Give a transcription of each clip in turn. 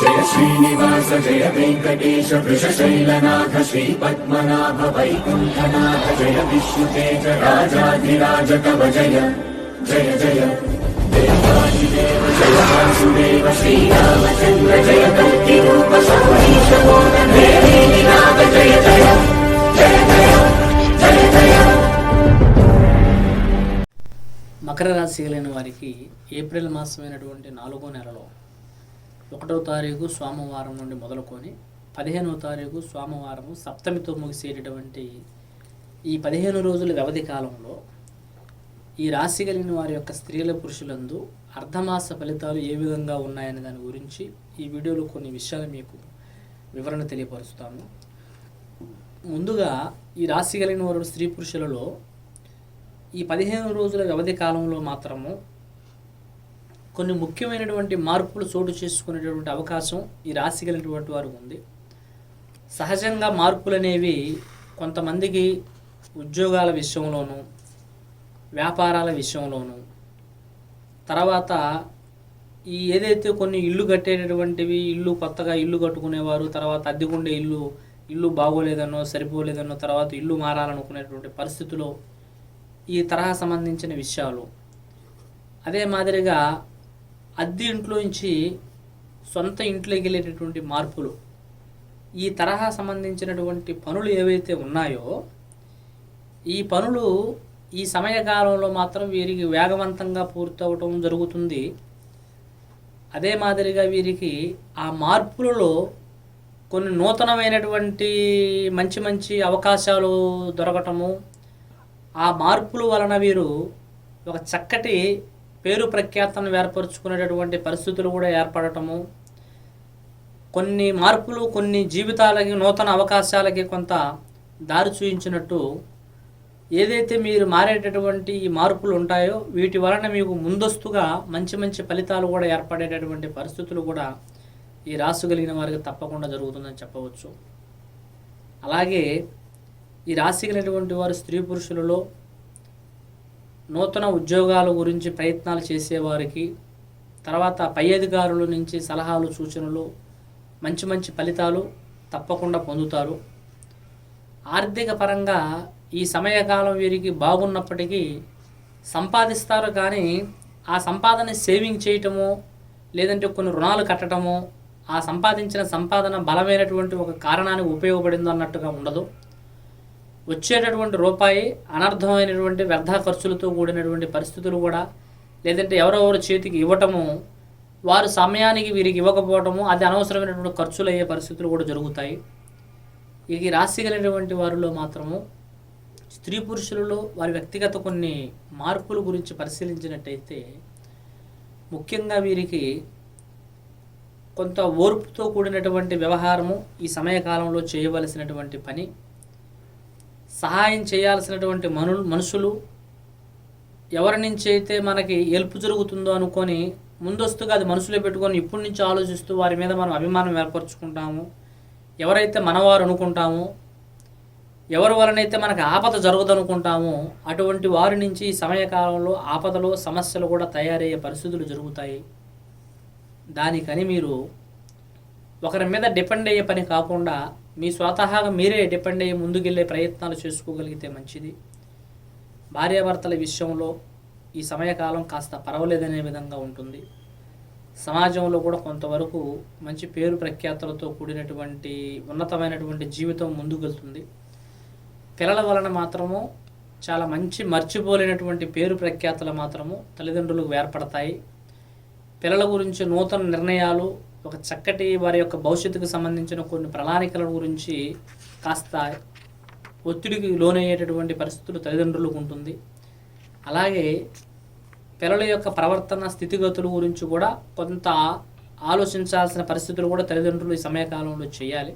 జయ శ్రీనివాస జయ వెంకటేశ వృషశైలనాథ శ్రీ పద్మనాభ వైకుంఠనాథ జయ విష్ణుతేజ రాజాధిరాజ కవ జయ జయ జయ. దేవాదిదేవ జయ వాసుదేవ శ్రీరామచంద్ర జయ కల్కి రూప సౌరీశ నాథ జయ. జయ జయ జయ. జయ జయ. మకర రాశి కలిగిన వారికి ఏప్రిల్ మాసమైనటువంటి నాలుగో నెలలో ఒకటవ తారీఖు సోమవారం నుండి మొదలుకొని పదిహేనవ తారీఖు సోమవారము సప్తమితో ముగిసేటటువంటి ఈ పదిహేను రోజుల వ్యవధి కాలంలో ఈ రాశి కలిగిన వారి యొక్క స్త్రీల పురుషులందు అర్ధమాస ఫలితాలు ఏ విధంగా ఉన్నాయనే దాని గురించి ఈ వీడియోలో కొన్ని విషయాలు మీకు వివరణ తెలియపరుస్తాను. ముందుగా ఈ రాశి కలిగిన వారు స్త్రీ పురుషులలో ఈ పదిహేను రోజుల వ్యవధి కాలంలో మాత్రము కొన్ని ముఖ్యమైనటువంటి మార్పులు చోటు చేసుకునేటటువంటి అవకాశం ఈ రాశి కలిగినటువంటి వారు ఉంది. సహజంగా మార్పులు అనేవి కొంతమందికి ఉద్యోగాల విషయంలోనూ వ్యాపారాల విషయంలోనూ తర్వాత ఈ ఏదైతే కొన్ని ఇల్లు కట్టేటటువంటివి ఇల్లు కొత్తగా ఇల్లు కట్టుకునేవారు తర్వాత అద్దెకుండే ఇల్లు ఇల్లు బాగోలేదనో సరిపోలేదనో తర్వాత ఇల్లు మారాలనుకునేటువంటి పరిస్థితిలో ఈ తరహా సంబంధించిన విషయాలు. అదే మాదిరిగా అద్దె ఇంట్లో నుంచి సొంత ఇంట్లోకి వెళ్ళేటటువంటి మార్పులు ఈ తరహా సంబంధించినటువంటి పనులు ఏవైతే ఉన్నాయో ఈ పనులు ఈ సమయకాలంలో మాత్రం వీరికి వేగవంతంగా పూర్తవటం జరుగుతుంది. అదే మాదిరిగా వీరికి ఆ మార్పులలో కొన్ని నూతనమైనటువంటి మంచి మంచి అవకాశాలు దొరకటము ఆ మార్పుల వలన వీరు ఒక చక్కటి పేరు ప్రఖ్యాతను ఏర్పరచుకునేటటువంటి పరిస్థితులు కూడా ఏర్పడటము. కొన్ని మార్పులు కొన్ని జీవితాలకి నూతన అవకాశాలకి కొంత దారి చూయించినట్టు ఏదైతే మీరు మారేటటువంటి ఈ మార్పులు ఉంటాయో వీటి వలన మీకు ముందస్తుగా మంచి మంచి ఫలితాలు కూడా ఏర్పడేటటువంటి పరిస్థితులు కూడా ఈ రాసు కలిగిన వారికి తప్పకుండా జరుగుతుందని చెప్పవచ్చు. అలాగే ఈ రాశి కలిగినటువంటి వారు స్త్రీ పురుషులలో నూతన ఉద్యోగాల గురించి ప్రయత్నాలు చేసేవారికి తర్వాత పై అధికారుల నుంచి సలహాలు సూచనలు మంచి మంచి ఫలితాలు తప్పకుండా పొందుతారు. ఆర్థిక పరంగా ఈ సమయకాలం వీరికి బాగున్నప్పటికీ సంపాదిస్తారు కానీ ఆ సంపాదన సేవింగ్ చేయటము లేదంటే కొన్ని రుణాలు కట్టడము ఆ సంపాదించిన సంపాదన బలమైనటువంటి ఒక కారణానికి ఉపయోగపడింది అన్నట్టుగా ఉండదు. వచ్చేటటువంటి రూపాయి అనర్థమైనటువంటి వ్యర్థ ఖర్చులతో కూడినటువంటి పరిస్థితులు కూడా లేదంటే ఎవరెవరు చేతికి ఇవ్వటము వారు సమయానికి వీరికి ఇవ్వకపోవటము అది అనవసరమైనటువంటి ఖర్చులు అయ్యే పరిస్థితులు కూడా జరుగుతాయి. ఇది రాశి కలిగినటువంటి వారిలో మాత్రము స్త్రీ పురుషులలో వారి వ్యక్తిగత కొన్ని మార్పుల గురించి పరిశీలించినట్టయితే ముఖ్యంగా వీరికి కొంత ఓర్పుతో కూడినటువంటి వ్యవహారము ఈ సమయకాలంలో చేయవలసినటువంటి పని. సహాయం చేయాల్సినటువంటి మను మనుషులు ఎవరి నుంచి అయితే మనకి హెల్ప్ జరుగుతుందో అనుకొని ముందస్తుగా అది మనసులో పెట్టుకొని ఇప్పటి నుంచి ఆలోచిస్తూ వారి మీద మనం అభిమానం ఏర్పరచుకుంటాము. ఎవరైతే మనవారు అనుకుంటామో ఎవరి వలనైతే మనకు ఆపద జరగదనుకుంటామో అటువంటి వారి నుంచి ఈ సమయకాలంలో ఆపదలు సమస్యలు కూడా తయారయ్యే పరిస్థితులు జరుగుతాయి. దానికని మీరు ఒకరి మీద డిపెండ్ అయ్యే పని కాకుండా మీ స్వతహాగా మీరే డిపెండ్ అయ్యి ముందుకెళ్ళే ప్రయత్నాలు చేసుకోగలిగితే మంచిది. భార్యాభర్తల విషయంలో ఈ సమయకాలం కాస్త పర్వాలేదనే విధంగా ఉంటుంది. సమాజంలో కూడా కొంతవరకు మంచి పేరు ప్రఖ్యాతలతో కూడినటువంటి ఉన్నతమైనటువంటి జీవితం ముందుకెళ్తుంది. పిల్లల వలన మాత్రము చాలా మంచి మర్చిపోలేనటువంటి పేరు ప్రఖ్యాతలు మాత్రము తల్లిదండ్రులకు ఏర్పడతాయి. పిల్లల గురించి నూతన నిర్ణయాలు ఒక చక్కటి వారి యొక్క భవిష్యత్తుకు సంబంధించిన కొన్ని ప్రణాళికల గురించి కాస్త ఒత్తిడికి లోనయ్యేటటువంటి పరిస్థితులు తల్లిదండ్రులకు ఉంటుంది. అలాగే పిల్లల యొక్క ప్రవర్తన స్థితిగతుల గురించి కూడా కొంత ఆలోచించాల్సిన పరిస్థితులు కూడా తల్లిదండ్రులు ఈ సమయకాలంలో చేయాలి.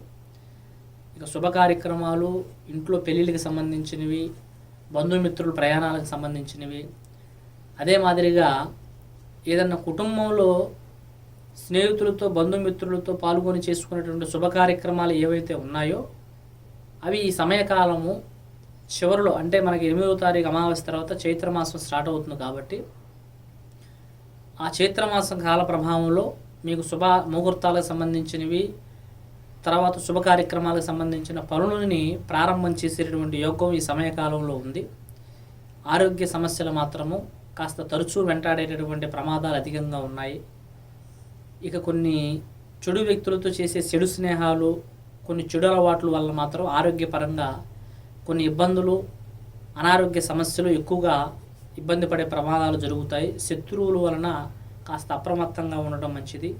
ఇక శుభ కార్యక్రమాలు ఇంట్లో పెళ్ళిళ్ళకి సంబంధించినవి బంధుమిత్రుల ప్రయాణాలకు సంబంధించినవి. అదే మాదిరిగా ఏదన్నా కుటుంబంలో స్నేహితులతో బంధుమిత్రులతో పాల్గొని చేసుకునేటువంటి శుభ కార్యక్రమాలు ఏవైతే ఉన్నాయో అవి ఈ సమయకాలము చివరిలో అంటే మనకి ఎనిమిదవ తారీఖు అమావాస్య తర్వాత చైత్రమాసం స్టార్ట్ అవుతుంది కాబట్టి ఆ చైత్రమాసం కాల ప్రభావంలో మీకు శుభ ముహూర్తాలకు సంబంధించినవి తర్వాత శుభ కార్యక్రమాలకు సంబంధించిన పనులని ప్రారంభం చేసేటటువంటి యోగం ఈ సమయకాలంలో ఉంది. ఆరోగ్య సమస్యలు మాత్రము కాస్త తరచూ వెంటాడేటటువంటి ప్రమాదాలు అధికంగా ఉన్నాయి. ఇక కొన్ని చెడు వ్యక్తులతో చేసే చెడు స్నేహాలు కొన్ని చెడు అలవాట్ల వల్ల మాత్రం ఆరోగ్యపరంగా కొన్ని ఇబ్బందులు అనారోగ్య సమస్యలు ఎక్కువగా ఇబ్బంది పడే ప్రమాదాలు జరుగుతాయి. శత్రువుల వలన కాస్త అప్రమత్తంగా ఉండడం మంచిది.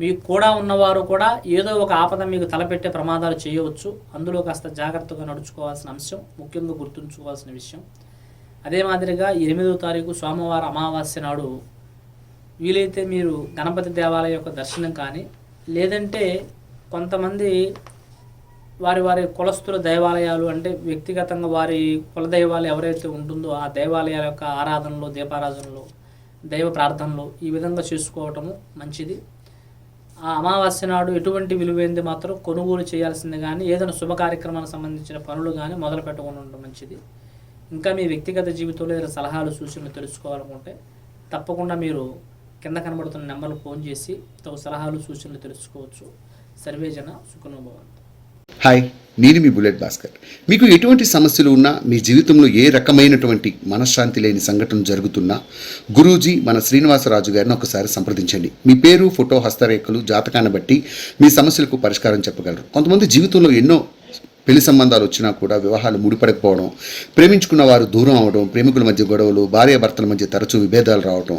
మీకు కూడా ఉన్నవారు కూడా ఏదో ఒక ఆపద మీకు తలపెట్టే ప్రమాదాలు చేయవచ్చు. అందులో కాస్త జాగ్రత్తగా నడుచుకోవాల్సిన అంశం ముఖ్యంగా గుర్తుంచుకోవాల్సిన విషయం. అదే మాదిరిగా ఎనిమిదో తారీఖు సోమవారం అమావాస్య నాడు వీలైతే మీరు గణపతి దేవాలయం యొక్క దర్శనం కానీ లేదంటే కొంతమంది వారి వారి కులస్తుల దేవాలయాలు అంటే వ్యక్తిగతంగా వారి కుల దైవాలు ఎవరైతే ఉంటుందో ఆ దేవాలయాల యొక్క ఆరాధనలు దీపారాధనలో దైవ ప్రార్థనలు ఈ విధంగా చేసుకోవటము మంచిది. ఆ అమావాస్య నాడు ఎటువంటి విలువైంది మాత్రం కొనుగోలు చేయాల్సింది కానీ ఏదైనా శుభ కార్యక్రమాలకు సంబంధించిన పనులు కానీ మొదలు పెట్టకుండా ఉండడం మంచిది. ఇంకా మీ వ్యక్తిగత జీవితంలో ఏదైనా సలహాలు సూచనలు తెలుసుకోవాలనుకుంటే తప్పకుండా మీరు కింద కనబడుతున్న నెంబర్లు ఫోన్ చేసి తగు సలహాలు సూచనలు తెలుసుకోవచ్చు. సర్వేజన సుఖనుభవం హాయ్ నేను మీ బుల్లెట్ భాస్కర్. మీకు ఎటువంటి సమస్యలు ఉన్నా మీ జీవితంలో ఏ రకమైనటువంటి మనశ్శాంతి లేని సంఘటన జరుగుతున్నా గురూజీ మన శ్రీనివాసరాజు గారిని ఒకసారి సంప్రదించండి. మీ పేరు ఫోటో హస్తరేఖలు జాతకాన్ని బట్టి మీ సమస్యలకు పరిష్కారం చెప్పగలరు. కొంతమంది జీవితంలో ఎన్నో పెళ్ళి సంబంధాలు వచ్చినా కూడా వివాహాలు ముడిపడకపోవడం ప్రేమించుకున్న వారు దూరం అవడం ప్రేమికుల మధ్య గొడవలు భార్యాభర్తల మధ్య తరచూ విభేదాలు రావడం